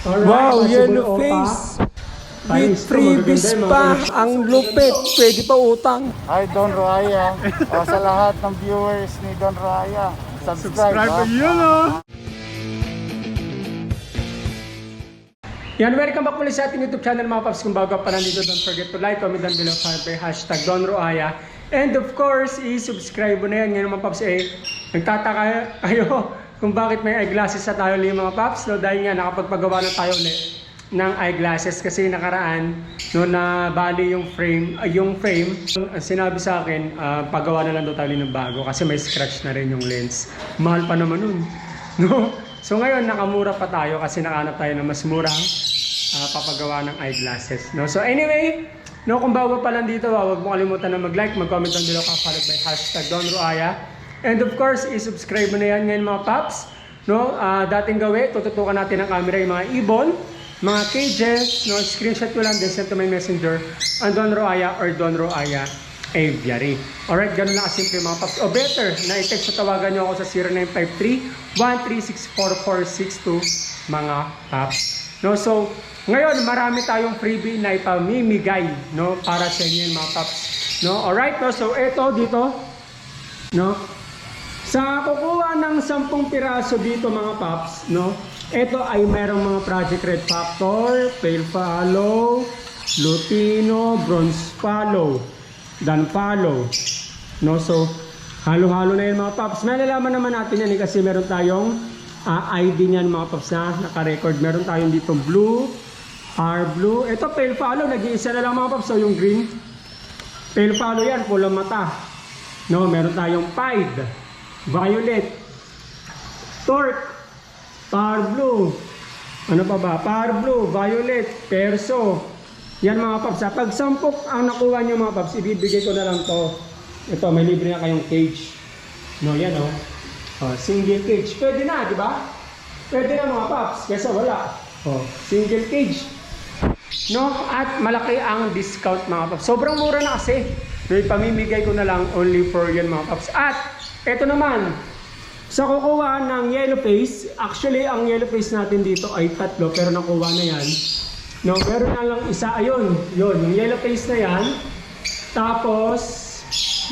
Alright, Wow, yellow face. With freebies pa. Ang lupit. Pwede pa utang. Hi, Don Roaya. o, sa lahat ng viewers ni Don Roaya, subscribe. ha? Yan, welcome back muli sa ating YouTube channel mga paps. Kung bago pa nandito, don't forget to like, comment down below, follow by hashtag Don Roaya. And of course, i-subscribe mo na yan. Ngayon mga paps, eh, nagtataka kayo kung bakit may eyeglasses sa tayo ulit mga paps. No? Dahil nga, nakapagpagawa na tayo ulit ng eyeglasses kasi nakaraan no na bali yung frame ay yung frame sinabi sa akin ah, pagawa na lang daw tayo ng bago kasi may scratch na rin yung lens mahal pa naman nun no so ngayon nakamura pa tayo kasi nakahanap tayo ng mas murang ah, papagawa ng eyeglasses no so anyway no kung bago pa lang dito huwag mo kalimutan na mag-like mag-comment down below ka followed by hashtag Don Ruaya and of course i-subscribe mo na yan ngayon mga paps. No? Ah, dating gawi tututukan natin ang camera yung mga ibon mga cages, no, screenshot ko lang din, send to my messenger, ang Don Roaya or Don Roaya Aviary. Alright, ganun lang kasimple mga paps. O better, na i-text o tawagan nyo ako sa 0953-1364462 mga paps. No, so, ngayon, marami tayong freebie na ipamimigay, no, para sa inyo mga paps. No, alright, no, so eto dito, no, sa kukuha ng 10 piraso dito mga paps, no? Ito ay merong mga Project Red Factor, Pale Follow, Lutino, Bronze Follow, Dan Follow. No? So, halo-halo na yun mga paps. Malalaman naman natin yan eh, kasi meron tayong ah, ID niyan mga paps na naka-record. Meron tayong dito blue, R blue. Ito Pale Follow, nag-iisa na lang mga paps. So, yung green, Pale Follow yan, pulang mata. No, meron tayong Pied, Violet, Torque, Power Blue, ano pa ba? Power Blue, Violet, Perso. Yan mga paps. Pag sampok ang nakuha nyo mga paps, ibibigay ko na lang to. Ito, may libre na kayong cage. No, yan oh. Oh, single cage. Pwede na, di ba? Pwede na mga paps, kesa wala. Oh, single cage. No? At malaki ang discount mga paps. Sobrang mura na kasi. No, ipamimigay ko na lang only for yan mga paps. At eto naman, sa kukuha ng yellow face, actually ang yellow face natin dito ay tatlo pero nakuha na yan. No, meron na lang isa, ayun, yun, yung yellow face na yan. Tapos,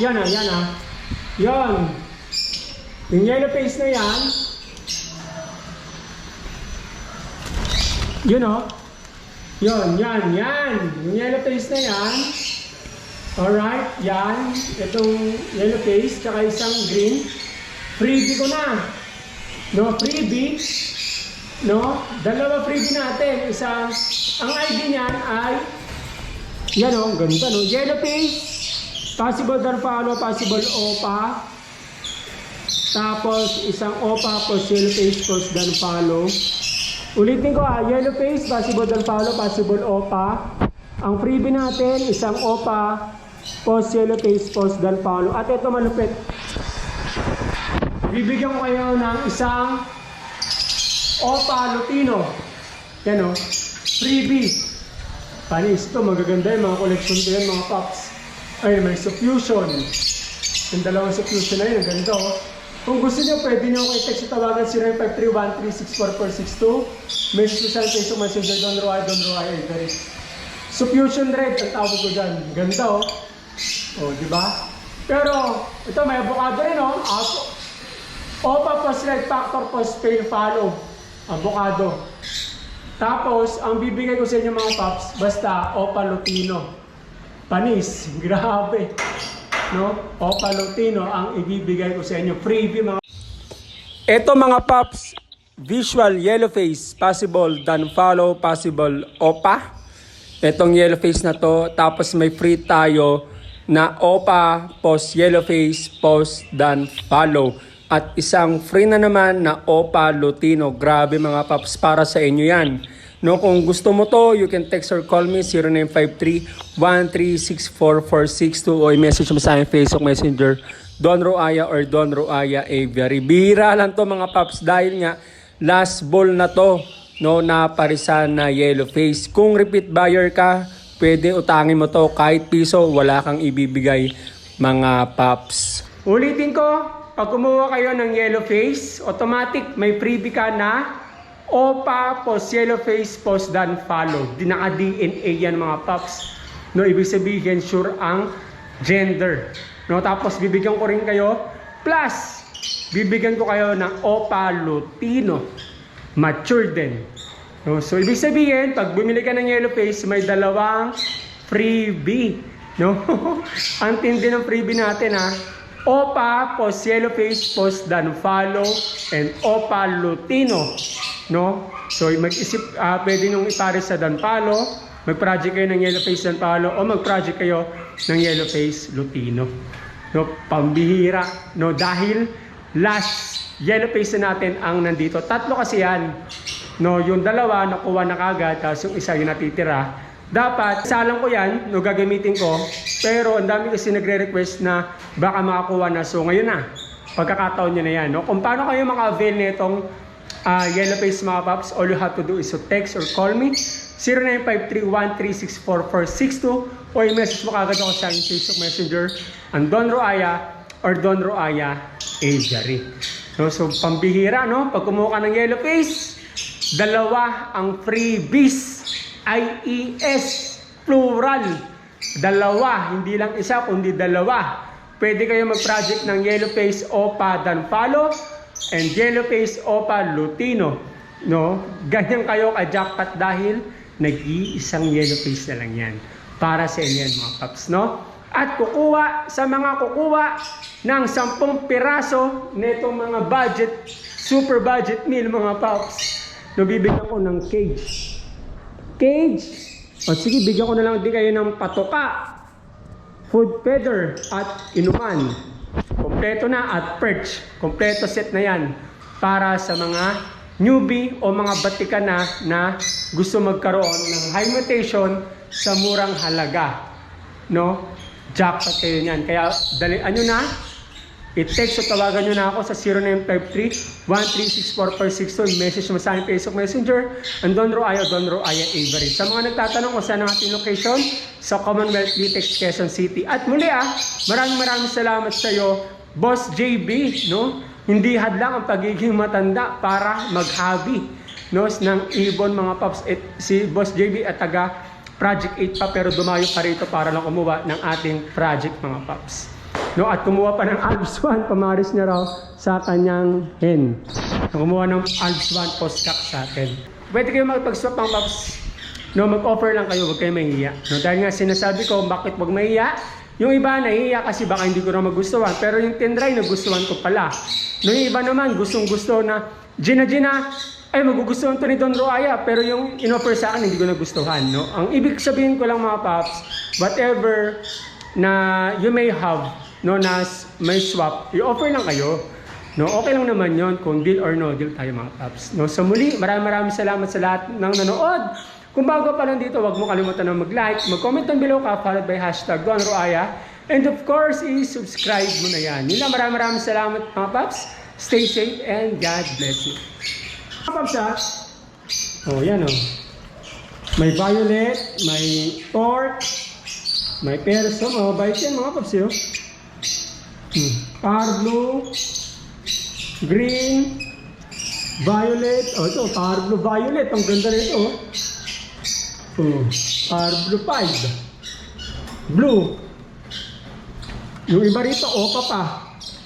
yan ah, yan ah. Yan. Yung yellow face na yan. Yun oh. Yun, yan, yan. Yung yellow face na yan. Alright, yan. Itong yellow face, tsaka isang green. Freebie ko na. No, freebie. No, dalawa freebie natin. Isang, ang ID niyan ay, yan o, ganda no. Yellow face, possible dan follow, possible OPA. Tapos, isang OPA plus yellow face plus dan. Ulitin ko ah, yellow face, possible dan follow, possible OPA. Ang freebie natin, isang OPA, post yellow face, post dan follow. At ito malupit. Bibigyan ko kayo ng isang Opa Lutino. Yan o. Freebie. Panis to, magaganda yung mga collection ko yan, mga pops. Ay, may suffusion. Yung dalawang suffusion na yun, ganda o. Kung gusto nyo, pwede nyo ako i-text sa tawagan 0953-1364462. Message ko sa Facebook Messenger, Don Roy, Don Roy, very. Suffusion red, ang tawag ko dyan. Ganda o. O, di ba? Pero, ito may avocado rin o. Apo. Opa plus red factor plus pale follow. Avocado. Tapos, ang bibigay ko sa inyo mga paps, basta Opa Lutino. Panis. Grabe. No? Opa Lutino ang ibibigay ko sa inyo. Freebie mga ito mga paps, visual yellow face, possible dan follow, possible opa. Itong yellow face na to, tapos may free tayo na opa, post yellow face, post dan follow. At isang free na naman na opa Lutino. Grabe mga paps, para sa inyo yan. No, kung gusto mo to, you can text or call me 0953-1364462 o i-message mo sa akin Facebook Messenger Don Roaya or Don Roaya Aviary. Bihira lang to mga paps dahil nga last ball na to no na parisan na yellow face. Kung repeat buyer ka, pwede utangin mo to kahit piso, wala kang ibibigay mga paps. Ulitin ko, pag kumuha kayo ng yellow face, automatic may freebie ka na Opa, post yellow face, post dan follow. Di naka-DNA yan mga paps. No, ibig sabihin, sure ang gender. No, tapos bibigyan ko rin kayo, plus, bibigyan ko kayo ng Opa Lutino. Mature din. No, so, ibig sabihin, pag bumili ka ng yellow face, may dalawang freebie. No? ang tindi ng freebie natin ha. Opa, post yellow face, post dan follow, and Opa Lutino. No? So, mag-isip, ah, pwede nung ipares sa dan follow, mag-project kayo ng yellow face dan follow, o mag-project kayo ng yellow face Lutino. No, pambihira, no, dahil last yellow face na natin ang nandito. Tatlo kasi yan. No, yung dalawa nakuha na kagad, tapos yung isa yung natitira. Dapat, salang ko yan, no, gagamitin ko. Pero ang dami kasi nagre-request na baka makakuha na. So ngayon na, pagkakataon nyo na yan. No? Kung paano kayo maka-avail nitong ah, yellow face mga paps, all you have to do is to text or call me 0953-1364462 o i-message mo kagad ako sa aking Facebook Messenger ang Don Roaya or Don Roaya Ejari. No, so, pambihira, no? Pag kumuha ka ng yellow face, dalawa ang freebies. IES, plural. Dalawa, hindi lang isa, kundi dalawa. Pwede kayo mag-project ng yellow face Opa Danfalo and yellow face Opa Lutino. No? Ganyan kayo ka-jackpot dahil nag-iisang yellow face na lang yan. Para sa inyo mga paps, no? At kukuha sa mga kukuha ng 10 piraso nitong mga budget, super budget meal, mga paps. No, bibigyan ko ng cage. Cage. O sige, bigyan ko na lang din kayo ng patoka, food feather, at inuman. Kompleto na at perch. Kompleto set na yan para sa mga newbie o mga batikan na na gusto magkaroon ng high mutation sa murang halaga. No? Jackpot kayo niyan. Kaya dalian nyo na. I-text o tawagan nyo na ako sa 0953-1364462. Message mo sa aking Facebook Messenger. And Don Roaya, Don Roaya Avery. Sa mga nagtatanong kung saan ang ating location, sa Commonwealth Litex, Quezon City. At muli ah, maraming maraming salamat sa iyo, Boss JB, no? Hindi hadlang ang pagiging matanda para mag-hobby no, ng ibon mga paps. Et, si Boss JB at taga Project 8 pa pero dumayo pa rito para lang kumuha ng ating project mga paps. No, at kumuha pa ng Alps 1, pamaris niya raw sa kanyang hen. Kumuha ng Alps 1 postcock sa atin. Pwede kayo magpag-swap mga paps. No, mag-offer lang kayo, huwag kayo mahihiya. No, dahil nga sinasabi ko, bakit wag mahihiya? Yung iba nahihiya kasi baka hindi ko na magustuhan. Pero yung tendray, nagustuhan ko pala. No, yung iba naman, gustong gusto na, Gina Gina, ay magugustuhan to ni Don Roaya. Pero yung in-offer sa akin, hindi ko nagustuhan. No? Ang ibig sabihin ko lang mga paps, whatever na you may have, no, na s- may swap, i-offer lang kayo. No, okay lang naman yon kung deal or no deal tayo mga paps. No, so muli, maraming maraming salamat sa lahat ng nanood. Kung bago pa lang dito, huwag mo kalimutan na mag-like, mag-comment down below ka, followed by hashtag Don Roaya. And of course, i-subscribe mo na yan. Yun maraming maraming salamat mga paps. Stay safe and God bless you. Mga paps ha? Oh, yan oh. May violet, may torque, may perso. Oh, bait yan mga paps yun. Hmm. Par blue, green, violet. Oh, ito, par blue violet. Ang ganda nito. Oh. Oh, par blue 5. Blue. Yung iba rito, opa pa.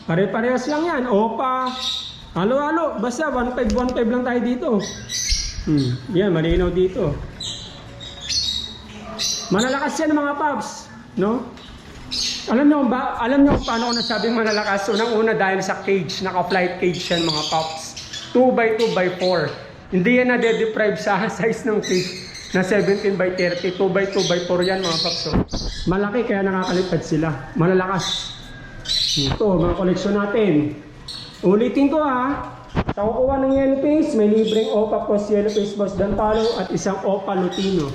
Pare-parehas lang yan. Opa. Halo-halo. Basta 1.5, 1.5 lang tayo dito. Hmm. Yan, malinaw dito. Malalakas yan mga paps. No? Alam nyo ba, alam kung paano ko nasabing malalakas? Unang-una dahil sa cage, naka-flight cage yan mga paps. 2 by 2 by 4. Hindi yan na-deprive sa size ng cage na 17 by 30. 2 by 2 by 4 yan mga paps. oh. Malaki kaya nakakalipad sila. Malalakas. Ito, mga koleksyon natin. Ulitin ko ha. Sa kukuha ng yellow face, may libreng Opa Post Yellow Face Boss Dantalo at isang Opa Lutino.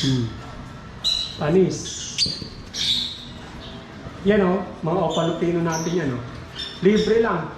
Hmm. Panis. Yan o, mga Opa Lutino natin yan o. Libre lang.